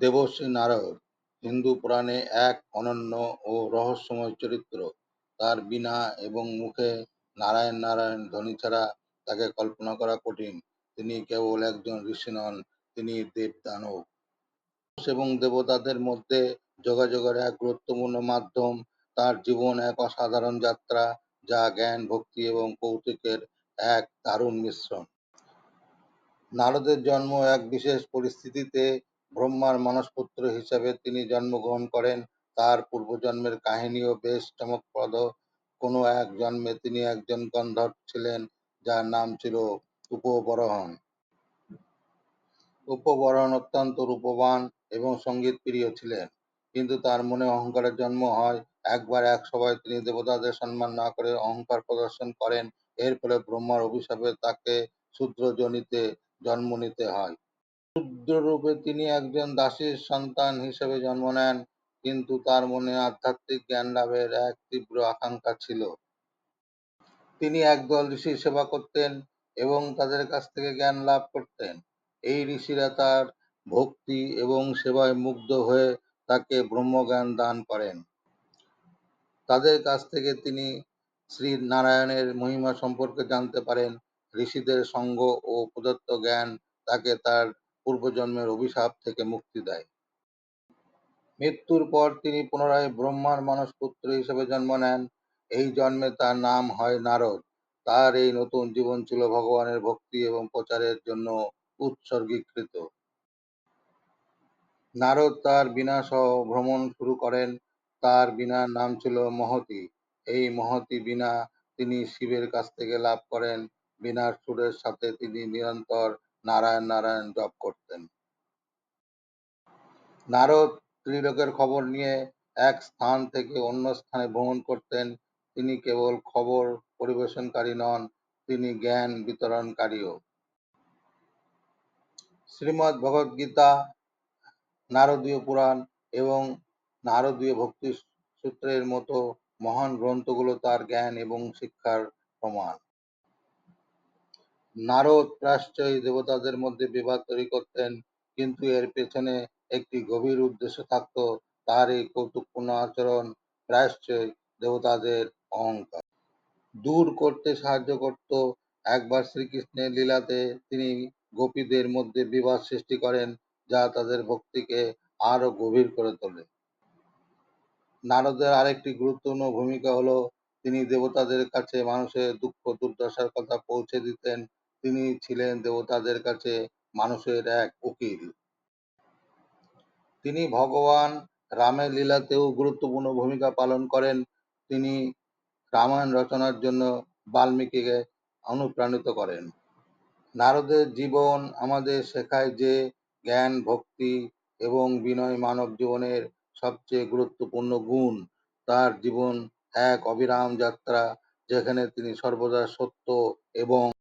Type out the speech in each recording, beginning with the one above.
দেবশ্রী নারদ হিন্দু পুরাণে এক অনন্য ও রহস্যময় চরিত্র। তার বীণা এবং মুখে নারায়ণ নারায়ণ ধ্বনি ছাড়া তাকে কল্পনা করা কঠিন। তিনি কেবল একজন ঋষি নন, তিনি দেব-দানব এবং দেবতাদের মধ্যে যোগাযোগের এক গুরুত্বপূর্ণ মাধ্যম। তার জীবন এক অসাধারণ যাত্রা, যা জ্ঞান, ভক্তি এবং কৌতুকের এক দারুণ মিশ্রণ। নারদের জন্ম এক বিশেষ পরিস্থিতিতে। ব্রহ্মার মানসপুত্র হিসাবে তিনি জন্মগ্রহণ করেন। তার পূর্বজন্মের কাহিনীও বেশ চমকপ্রদ। কোনো এক জন্মে তিনি একজন গন্ধর্ব ছিলেন, যার নাম ছিল উপবরহন। উপবরহন অত্যন্ত রূপবান এবং সঙ্গীতপ্রিয় ছিলেন, কিন্তু তার মনে অহংকারের জন্ম হয়। একবার এক সভায় তিনি দেবতাদের সম্মান না করে অহংকার প্রদর্শন করেন। এর ফলে ব্রহ্মার অভিশাপে তাকে শূদ্র যোনিতে জন্ম নিতে হয়। শূদ্ররূপে তিনি একজন দাসীর সন্তান হিসেবে জন্ম নেন, কিন্তু তার মনে আধ্যাত্মিক জ্ঞানলাভের এক তীব্র আকাঙ্ক্ষা ছিল। তিনি একদল ঋষির সেবা করতেন এবং তাদের কাছ থেকে জ্ঞান লাভ করতেন। এই ঋষিরা তার ভক্তি এবং সেবায় মুগ্ধ হয়ে তাকে ব্রহ্মজ্ঞান দান করেন। তাদের কাছ থেকে তিনি শ্রীনারায়ণের মহিমা সম্পর্কে জানতে পারেন। ঋষিদের সঙ্গ ও প্রদত্ত জ্ঞান তাকে তার পূর্বজন্মের অভিশাপ থেকে মুক্তি দেয়। মৃত্যুর পর তিনি পুনরায় ব্রহ্মার মানসপুত্র হিসেবে জন্ম নেন। এই জন্মে তার নাম হয় নারদ। তার এই নতুন জীবন ছিল ভগবানের ভক্তি এবং প্রচারের জন্য উৎসর্গীকৃত। নারদ তার বীণা সহ ভ্রমণ শুরু করেন। তার বীণার নাম ছিল মহতী। এই মহতী বীণা তিনি শিবের কাছ থেকে লাভ করেন। বীণার সুরের সাথে তিনি নিরন্তর নারায়ণ নারায়ণ জপ করতেন। নারদ ত্রিলোকের খবর নিয়ে এক স্থান থেকে অন্য স্থানে ভ্রমণ করতেন। তিনি কেবল খবর পরিবেশনকারী নন, তিনি জ্ঞান বিতরণকারীও। শ্রীমদ্ভগবদ্গীতা, নারদীয় পুরাণ এবং নারদীয় ভক্তি সূত্রের মতো মহান গ্রন্থগুলো তার জ্ঞান এবং শিক্ষার প্রমাণ। নারদ প্রায়শই দেবতাদের মধ্যে বিবাদ তৈরি করতেন, কিন্তু এর পেছনে একটি গভীর উদ্দেশ্য থাকত। তার এই কৌতুকপূর্ণ আচরণ প্রায়শই দেবতাদের অহংকার দূর করতে সাহায্য করত। একবার শ্রীকৃষ্ণের লীলাতে তিনি গোপীদের মধ্যে বিবাদ সৃষ্টি করেন, যা তাদের ভক্তিকে আরও গভীর করে তোলে। নারদের আরেকটি গুরুত্বপূর্ণ ভূমিকা হল, তিনি দেবতাদের কাছে মানুষের দুঃখ-দুর্দশার কথা পৌঁছে দিতেন। তিনি ছিলেন দেবতাদের কাছে মানুষের এক উকিল। তিনি ভগবান রামের লীলাতেও গুরুত্বপূর্ণ ভূমিকা পালন করেন। তিনি রামায়ণ রচনার জন্য বাল্মীকিকে অনুপ্রাণিত করেন। নারদের জীবন আমাদের শেখায় যে, জ্ঞান, ভক্তি এবং বিনয় মানব জীবনের সবচেয়ে গুরুত্বপূর্ণ গুণ। তার জীবন এক অবিরাম যাত্রা, যেখানে তিনি সর্বদা সত্য এবং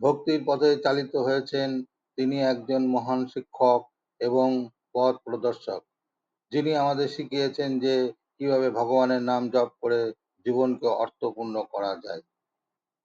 ভক্তির পথে চালিত হয়েছেন। তিনি একজন মহান শিক্ষক এবং পথ প্রদর্শক, যিনি আমাদের শিখিয়েছেন যে, কীভাবে ভগবানের নাম জপ করে জীবনকে অর্থপূর্ণ করা যায়।